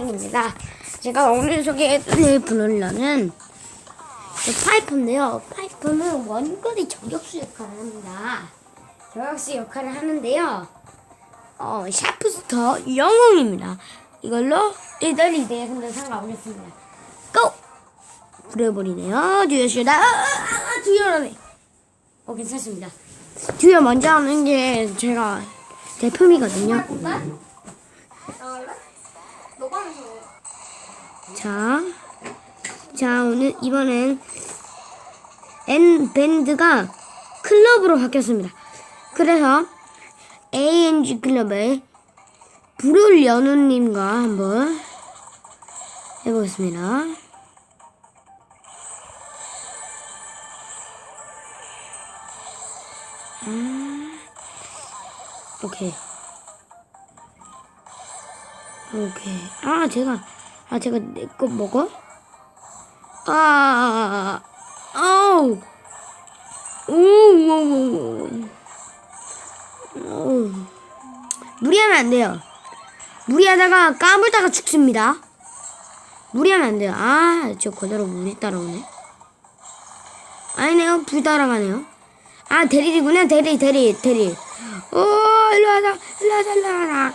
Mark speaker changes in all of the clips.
Speaker 1: 입니다. 제가 오늘 소개해드릴 블롤러는 파이프인데요. 파이프는 원거리 저격수 역할을 합니다. 저격수 역할을 하는데요. 어, 샤프스터 영웅입니다. 이걸로 일단 리드에 근데 상관없습니다. 고! 부려버리네요. 듀얼쇼다. 아, 아, 아, 듀얼하네. 어, 괜찮습니다. 듀얼 먼저 하는 게 제가 대품이거든요. 자, 자 오늘 이번엔 N 밴드가 클럽으로 바뀌었습니다. 그래서 ANG 클럽의 불을 연우님과 한번 해보겠습니다. 아, 오케이. 오케이. 아, 제가, 아, 제가 내 거 먹어? 아, 아우. 오, 오. 무리하면 안 돼요. 무리하다가 까불다가 죽습니다. 무리하면 안 돼요. 아, 저 그대로 물이 따라오네. 아니네요. 불 따라가네요. 아, 대리구나. 대리, 대리, 대리. 오, 일로 와라. 일로 와라, 일로 와라.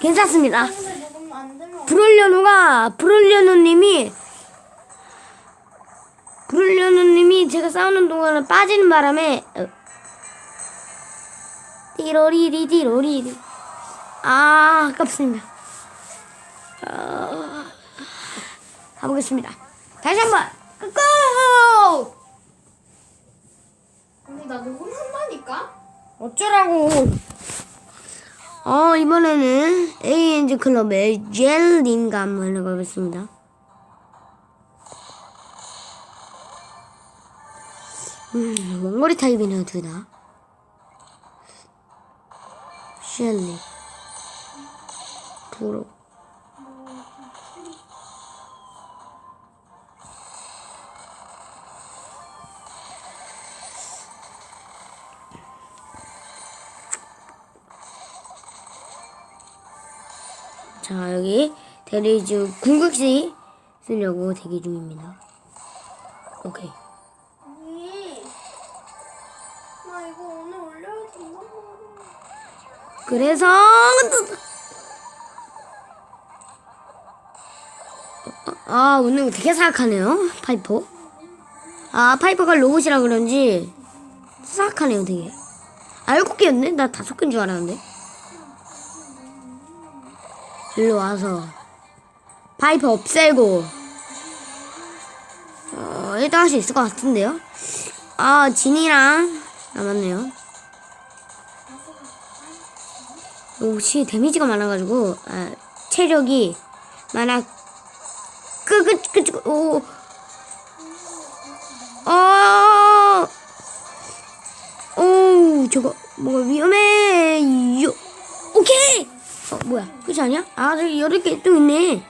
Speaker 1: 괜찮습니다.
Speaker 2: 근데
Speaker 1: 브롤리아노가 브롤리아노님이 브롤리아노님이 제가 싸우는 동안에 빠지는 바람에 어. 띠로리리 띠로리리 아 아깝습니다 어, 가보겠습니다 다시 한번 고!
Speaker 2: 언니 나 녹음한다니까?
Speaker 1: 어쩌라고 어 이번에는 ANG 클럽의 젤린과 한번 해보겠습니다. 음 원거리 타입이네요 둘다. 셸리 도로 대리즈 궁극시 쓰려고 대기 중입니다. 오케이.
Speaker 2: 언니 나 이거 오늘 올려야 된단 말이야
Speaker 1: 그래서 아 오늘 거 되게 사악하네요? 파이퍼? 아 파이퍼가 로봇이라 그런지 사악하네요 되게. 아 일곱 개였네? 나 다섯 개인 줄 알았는데. 일로 와서 파이퍼 없애고 어 일단 할 수 있을 것 같은데요 아 진이랑 남았네요 혹시 데미지가 많아가지고 아, 체력이 많아 끄끄끄끄 오 어, 오, 저거 뭐가 위험해. 요, 오케이. 어, 뭐야? 그지 아니야? 아, 저기 여덟 개 또 있네.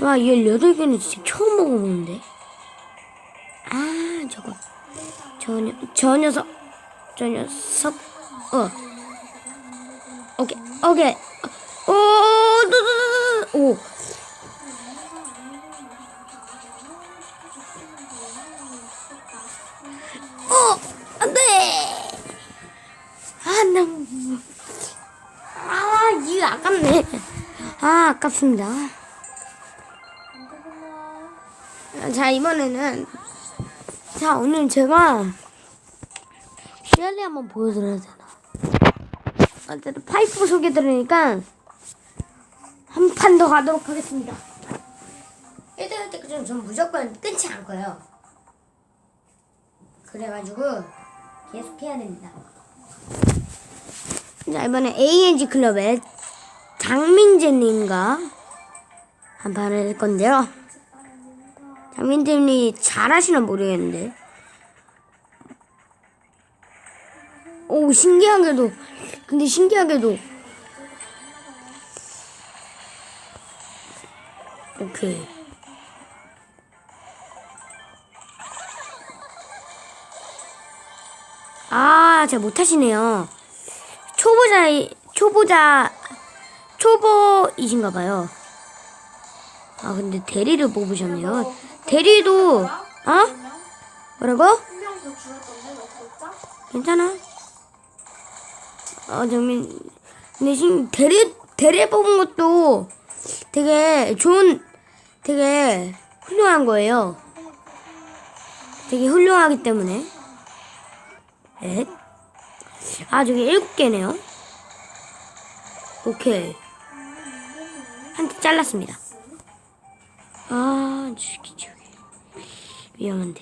Speaker 1: 와, 열여덟 개는 진짜 처음 먹어보는데. 아, 저거. 저, 녀, 저 녀석. 저 녀석. 어. 오케이, 오케이. 오, 또, 또, 또, 또. 오. 어, 안 돼! 아, 나, 아, 이거 아깝네. 아, 아깝습니다. 자, 이번에는, 자, 오늘 제가, 시알리 한번 보여드려야 되나. 어쨌든 파이프 소개 들으니까, 한 판 더 가도록 하겠습니다. 1등 할 때까지는 전 무조건 끊지 거예요. 그래가지고 계속 해야 됩니다. 자 이번에 ANG 클럽의 장민재님과 한 판을 할 건데요. 장민재님이 잘하시나 모르겠는데. 오 신기하게도 근데 신기하게도 오케이. 아, 잘 못하시네요. 초보자, 초보자, 초 초보이신가 봐요. 아 근데 대리를 뽑으셨네요. 대리도 어? 뭐라고? 괜찮아. 어 정민 근데 지금 대리 대리 뽑은 것도 되게 좋은 되게 훌륭한 거예요. 되게 훌륭하기 때문에. 넷. 아 저기 일곱 개네요. 오케이. 한 대 잘랐습니다. 아 저기 저기 위험한데.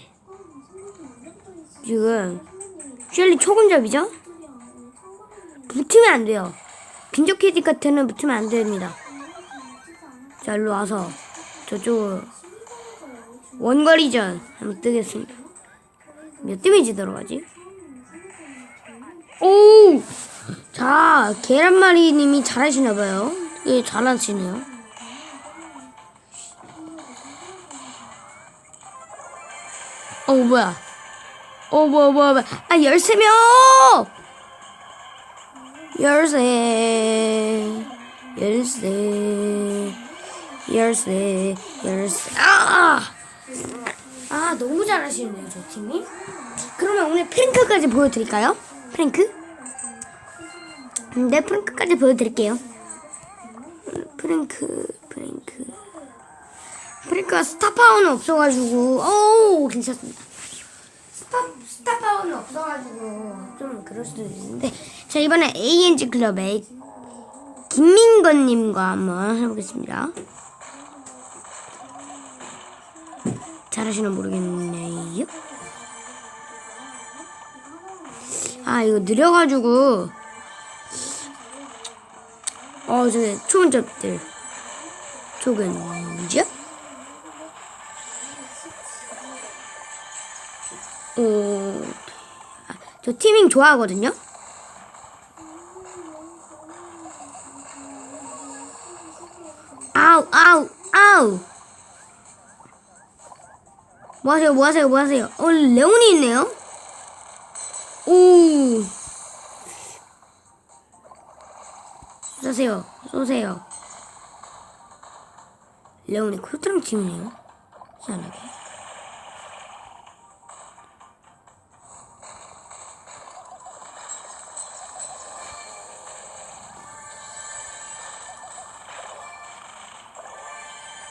Speaker 1: 지금 쉘리 초근접이죠? 붙으면 안 돼요. 빈적 캐디 같은 붙으면 안 됩니다. 자, 일로 와서 저쪽으로 원거리전 한번 뜨겠습니다. 몇 데미지 들어가지? 오! 자, 계란말이님이 잘하시나봐요. 예, 잘하시네요. 어, 뭐야. 어, 뭐야, 뭐야, 뭐야. 아, 열쇠며! 열쇠, 열쇠, 열쇠, 열쇠. 아! 아, 너무 잘하시네요, 저 팀이. 그러면 오늘 프랭크까지 보여드릴까요? 프랭크? 네, 프랭크까지 보여드릴게요. 프랭크, 프랭크. 프랭크가 스타파워는 없어가지고, 오, 괜찮습니다. 스타, 스타파워는 없어가지고, 좀 그럴 수도 있는데. 자, 이번에 ANG 클럽의 김민건님과 한번 해보겠습니다. 잘하시나 모르겠네요. 아, 이거 느려가지고, 어, 저기, 초근접들. 초근접? 오, 아, 저 티밍 좋아하거든요? 아우, 아우, 아우! 뭐 하세요, 뭐 하세요, 뭐 하세요? 어, 레온이 있네요? 오! 쏘세요, 쏘세요. 레온이 콜트랑 팀이네요. 희한하게.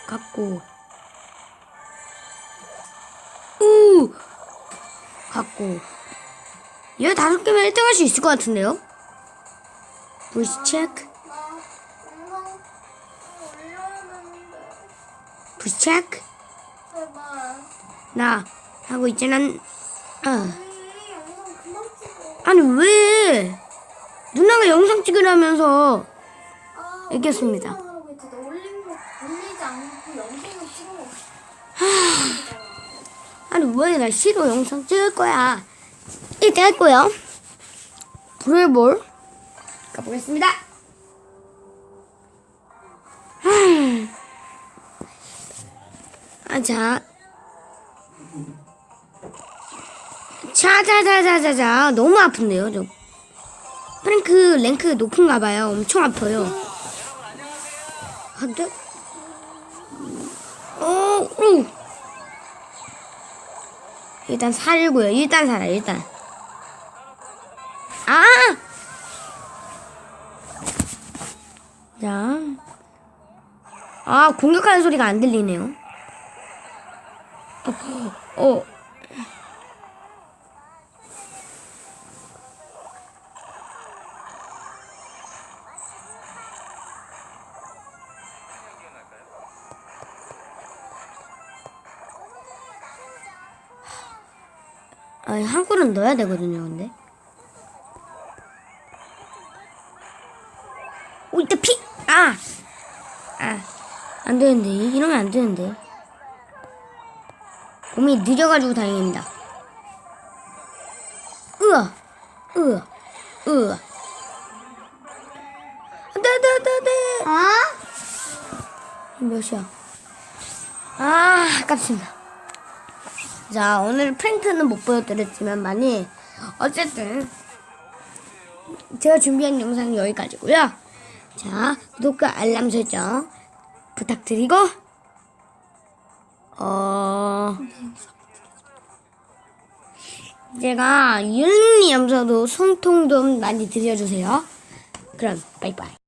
Speaker 1: 갖고. 우! 갖고. 얘 다섯 개면 1등 할 수 있을 것 같은데요? 보이스 체크 보이스 체크 나 하고 있잖아 아.
Speaker 2: 이 영상 그만 찍어.
Speaker 1: 아니 왜? 누나가 영상 찍으라면서
Speaker 2: 아
Speaker 1: 알겠습니다. 나 싫어 영상 찍을 거야. 1등 할 거야 브레이볼. 가보겠습니다. 아 자. 자자자자자자. 너무 아픈데요 저. 프랭크 랭크 높은가 봐요. 엄청 아파요. 한대 어, 오. 일단 살고요. 일단 살아, 일단. 아! 자. 아, 공격하는 소리가 안 들리네요. 어, 어. 아, 한 골은 넣어야 되거든요, 근데. 오, 이때 피! 아! 아, 안 되는데. 이러면 안 되는데. 몸이 느려가지고 다행입니다. 으아! 으아! 으아! 안 돼, 안 돼, 안 돼, 안 돼!
Speaker 2: 아?
Speaker 1: 몇이야? 아, 아깝습니다. 자, 오늘 프랭크는 못 보여드렸지만 많이 어쨌든 제가 준비한 영상은 여기까지고요. 자, 구독과 알람 설정 부탁드리고, 어, 제가 윤리 염소도 소통 좀 많이 들려주세요. 그럼, 바이바이.